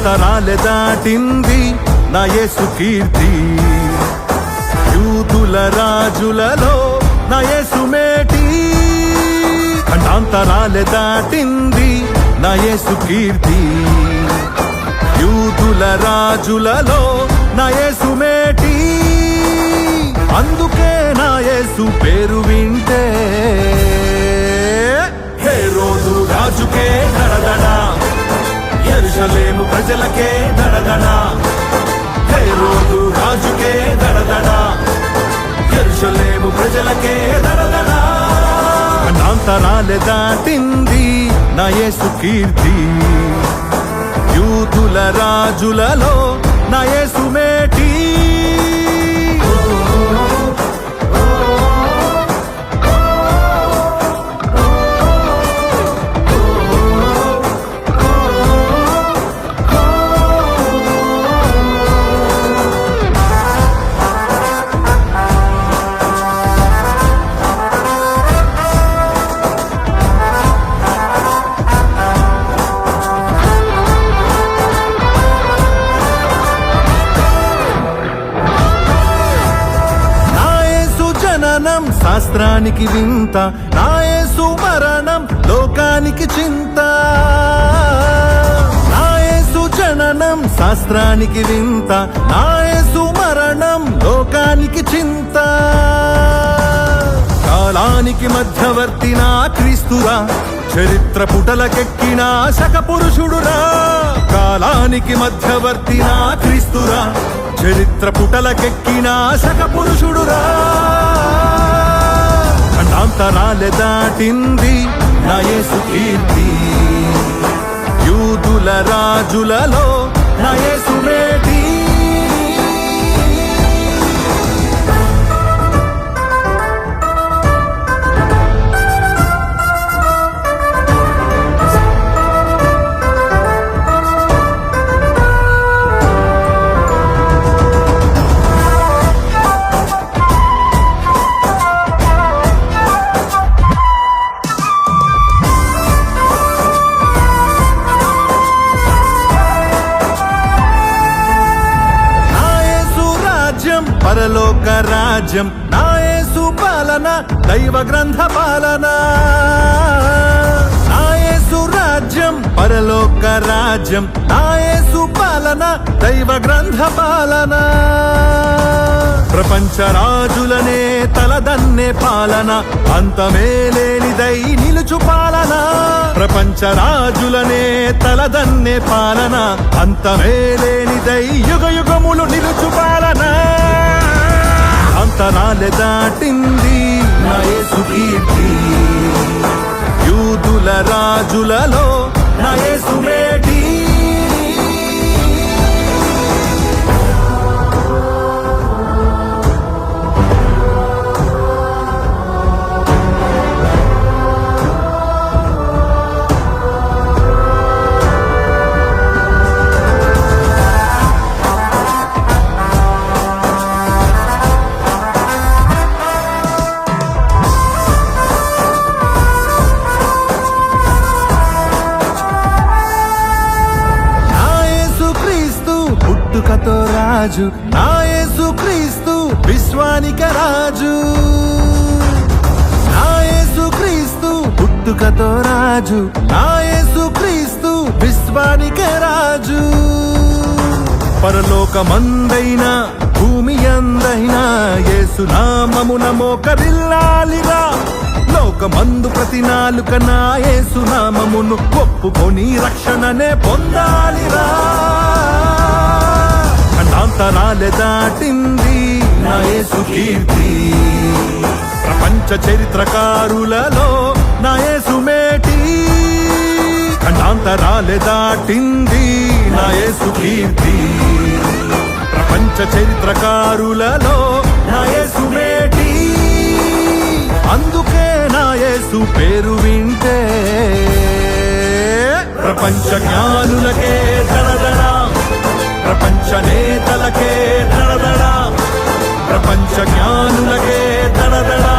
ఖండాంతరాలె దాటింది నా యేసు కీర్తి. యూదుల రాజులలో నా యేసు మేటి. ఖండాంతరాలె దాటింది నా యేసు కీర్తి. యూదుల రాజులలో నా యేసు మేటి. అందుకే నా యేసు పేరు వింటే. హే రోజు రాజుకే నడ ఎరుషలేము ప్రజలకే దడదడ. రోజు రాజుకే దడదడ. ఎరుషలేము ప్రజలకే దడదడ. అనాంతరాలె దాటింది నా యేసు కీర్తి. యూతుల రాజులలో నా యేసు మేటీ. శాస్త్రానికి వింత నా యేసు మరణం లోకానికి చింత. నా యేసు జననం శాస్త్రానికి వింత నా యేసు మరణం లోకానికి చింత. కాలానికి మధ్యవర్తి నా క్రీస్తురా చరిత్ర పుటలకెక్కిన శకపురుషుడురా. కాలానికి మధ్యవర్తి నా క్రీస్తురా చరిత్ర పుటలకెక్కిన శకపురుషుడురా. పురుషుడురా దాటింది నా యేసు కీర్తి. యూదుల రాజులలో నా యేసు మేటి పరలోక రాజ్యం నాయసు పాలన దైవ గ్రంథ పాలన. నాయసు రాజ్యం పరలోక రాజ్యం నాయసు పాలన దైవ గ్రంథ పాలన. ప్రపంచ రాజులనే తలదన్నే పాలన. అంతమే లేనిదై నిలుచు పాలన. ప్రపంచ రాజులనే తలదన్నే పాలన. అంతమే లేనిదై యుగ యుగములు నిలుచు పాలన. అంతరాలె దాటింది నా కీర్తి. యూదుల రాజులలో నా యేసు రాజు నా యేసు క్రీస్తు విశ్వానిక రాజు. నా యేసు క్రీస్తు పుట్టుకతో రాజు. నా యేసు క్రీస్తు విశ్వానిక రాజు. పరలోకమందైన భూమి అందైనా యేసు నామమున మోకరిల్లాలిరా. లోకమందు ప్రతి నాలుక నా యేసు నామమును ఒప్పుకొని రక్షణనే పొందాలిరా. తరాలే దాటింది. నా యేసు కీర్తి. ప్రపంచ చరిత్రకారులలో నా యేసు మేటి. ఖండాంతరాలే దాటింది నా యేసు కీర్తి. ప్రపంచ చరిత్రకారులలో నా యేసు మేటి. అందుకే నా యేసు పేరు వింటే. ప్రపంచ జ్ఞానులకే ధనధనా ప్రపంచనే నేతలకే దడదడా ప్రపంచ జ్ఞానులకే దడదడా